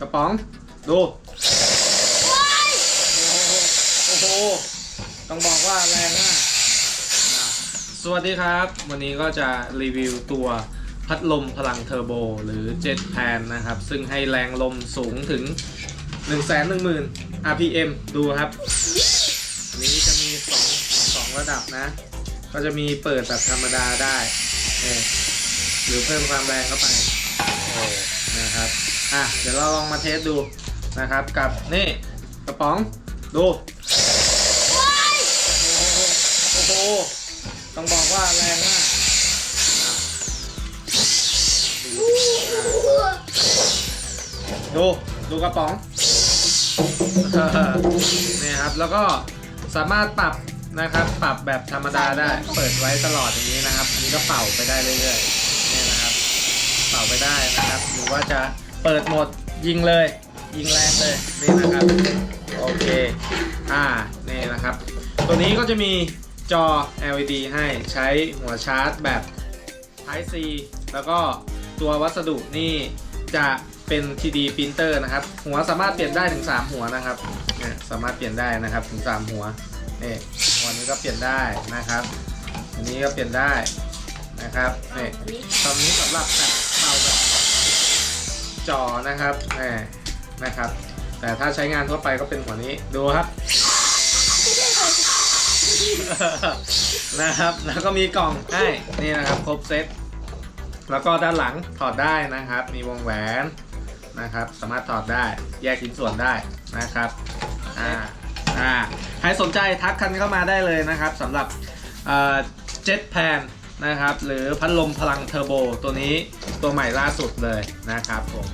กระป๋อง ดู โอ้โห ต้องบอกว่าแรงมากอะสวัสดีครับ วันนี้ก็จะรีวิวตัวพัดลมพลังเทอร์โบ หรือเจ็ตแพนนะครับ ซึ่งให้แรงลมสูงถึง 1 1 0 0 0 0 RPM ดูครับ อันนี้จะมี2 2ระดับนะ ก็จะมีเปิดแบบธรรมดาได้เนี่ยหรือเพิ่มความแรงเข้าไป โอ้นะครับ อะเดี๋ยวเราลองมาเทสดูนะครับกับนี่กระป๋องดูโอ้โหต้องบอกว่าแรงมากดูดูกระป๋องนี่ครับแล้วก็สามารถปรับนะครับ ปรับแบบธรรมดาได้ เปิดไว้ตลอดอย่างนี้นะครับอันนี้ก็เป่าไปได้เรื่อยๆนี่นะครับ เป่าไปได้นะครับหรือว่าจะ เปิดหมดยิงเลย ยิงแรงเลยนี่นะครับโอเคอ่านี่นะครับ ตัวนี้ก็จะมีจอ LED ให้ใช้หัวชาร์จแบบ Type C แล้วก็ตัววัสดุนี่จะเป็น 3D printer นะครับ หัวสามารถเปลี่ยนได้ถึง 3 หัวนะครับเนี่ยสามารถเปลี่ยนได้นะครับถึง 3 หัวนี่หัวนี้ก็เปลี่ยนได้นะครับอันนี้ก็เปลี่ยนได้นะครับนี่ตอนนี้สำหรับแบบเป่าแบบ จอนะครับแหมนะครับ แต่ถ้าใช้งานทั่วไปก็เป็นหัวนี้ดูครับ นะครับ แล้วก็มีกล่องให้นี่นะครับครบเซตแล้วก็ด้านหลังถอดได้นะครับ มีวงแหวนนะครับ สามารถถอดได้แยกชิ้นส่วนได้นะครับอ่าอ่าใครสนใจทักกันเข้ามาได้เลยนะครับสำหรับเจ็ตแพน นะครับ หรือพัดลมพลังเทอร์โบตัวนี้ตัวใหม่ล่าสุดเลยนะครับผม